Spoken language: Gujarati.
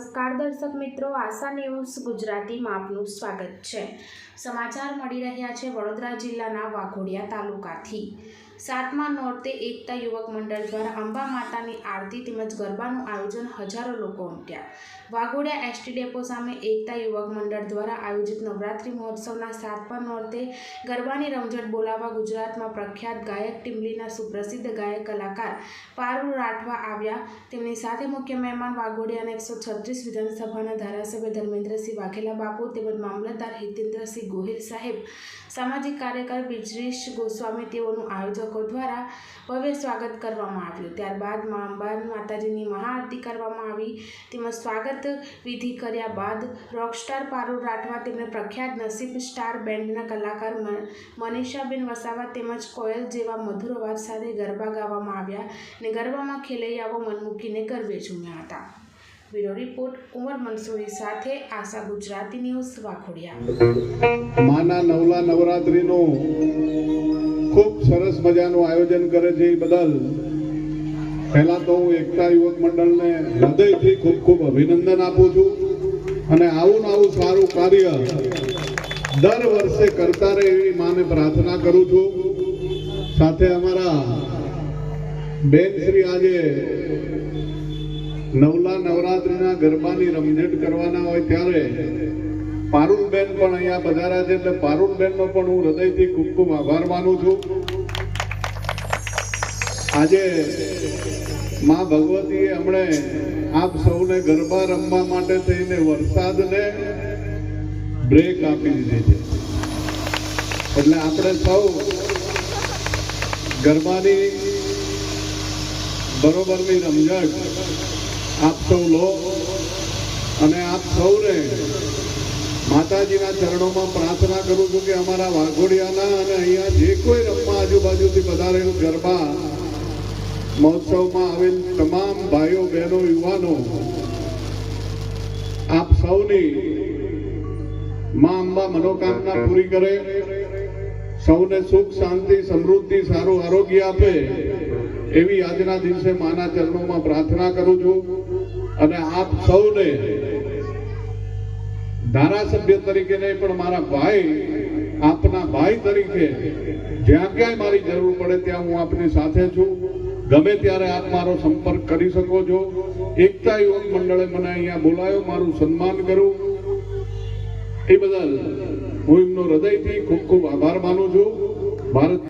નમસ્કાર દર્શક મિત્રો, આશા ન્યૂઝ ગુજરાતીમાં આપનું સ્વાગત છે. સમાચાર મળી રહ્યા છે વડોદરા જિલ્લાના વાઘોડિયા તાલુકાથી. સાતમા નોરતે એકતા યુવક મંડળ દ્વારા અંબા માતાની આરતી તેમજ ગરબાનું આયોજન હજારો લોકો ઉમટ્યા. વાઘોડિયા એસટી ડેપો સામે એકતા યુવક મંડળ દ્વારા આયોજિત નવરાત્રિ મહોત્સવના સાતમા નોરતે ગરબાની રમઝટ બોલાવવા ગુજરાતમાં પ્રખ્યાત ગાયક ટીમલીના સુપ્રસિદ્ધ ગાયક કલાકાર પારુ રાઠવા આવ્યા. તેમની સાથે મુખ્ય મહેમાન વાઘોડિયાના એકસો છત્રીસ વિધાનસભાના ધારાસભ્ય ધર્મેન્દ્રસિંહ વાઘેલા બાપુ તેમજ મામલતદાર હિતેન્દ્રસિંહ ગોહિલ સાહેબ. સામાજિક કાર્યકર બ્રિજેશ ગોસ્વામી તેઓનું આયોજકો દ્વારા ભવ્ય સ્વાગત કરવામાં આવ્યું. ત્યારબાદ મા અંબાન માતાજીની મહાઆરતી કરવામાં આવી. તેમજ સ્વાગત વિધિ કર્યા બાદ રોકસ્ટાર પારુ રાઠવા તેમને પ્રખ્યાત નસીબ સ્ટાર બેન્ડના કલાકાર મનીષાબેન વસાવા તેમજ કોયલ જેવા મધુર અવાજ સાથે ગરબા ગાવામાં આવ્યા અને ગરબામાં ખેલૈયાઓ મન મૂકીને ગરબે ઝૂમ્યા હતા. બ્યુરો રિપોર્ટ, ઉમર મંસૂરી સાથે આશા ગુજરાતી ન્યૂઝ વાખોડિયા માના નવલા નવરાત્રીનું ખૂબ સરસ મજાનું આયોજન કરે છે એ બદલ પહેલા તો હું એકતા યુવક મંડળને હૃદયથી ખૂબ ખૂબ અભિનંદન આપું છું અને આવું આવું સારું કાર્ય દર વર્ષે કરતા રહે એવી માને પ્રાર્થના કરું છું. સાથે અમારા બેન શ્રી આજે નવલા નવરાત્રીના ગરબાની રમઝટ કરવાના હોય ત્યારે પારુલબેન પણ અહીંયા પધાર્યા છે એટલે પારુલબેનનો પણ હું હૃદયથી ખૂબ ખૂબ આભાર માનું છું. આજે માં ભગવતીએ હમણે આપ સૌને ગરબા રમવા માટે થઈને વરસાદને બ્રેક આપી દીધી છે. એટલે આપણે સૌ ગરબાની બરોબરની રમઝટ આપ સૌ લો અને આપ સૌને માતાજીના ચરણોમાં પ્રાર્થના કરું છું કે અમારા વાઘોડિયાના અને અહીંયા જે કોઈ રમવા આજુબાજુથી પધારેલ ગરબા મહોત્સવમાં આવેલ તમામ ભાઈઓ, બહેનો, યુવાનો, આપ સૌની માં અંબા મનોકામના પૂરી કરે, સૌને સુખ, શાંતિ, સમૃદ્ધિ, સારું આરોગ્ય આપે એવી આજના દિવસે માના ચરણોમાં પ્રાર્થના કરું છું અને આપ સૌને ધારાસભ્ય તરીકે નહીં, પણ મારા ભાઈ, આપના ભાઈ તરીકે જ્યાં ક્યાંય મારી જરૂર પડે ત્યાં હું આપની સાથે છું. ગમે ત્યારે આપ મારો સંપર્ક કરી શકો છો. એકતા યુવક મંડળે મને અહીંયા બોલાયો, મારું સન્માન કરું એ બદલ હું એમનો હૃદયથી ખૂબ ખૂબ આભાર માનું છું. ભારત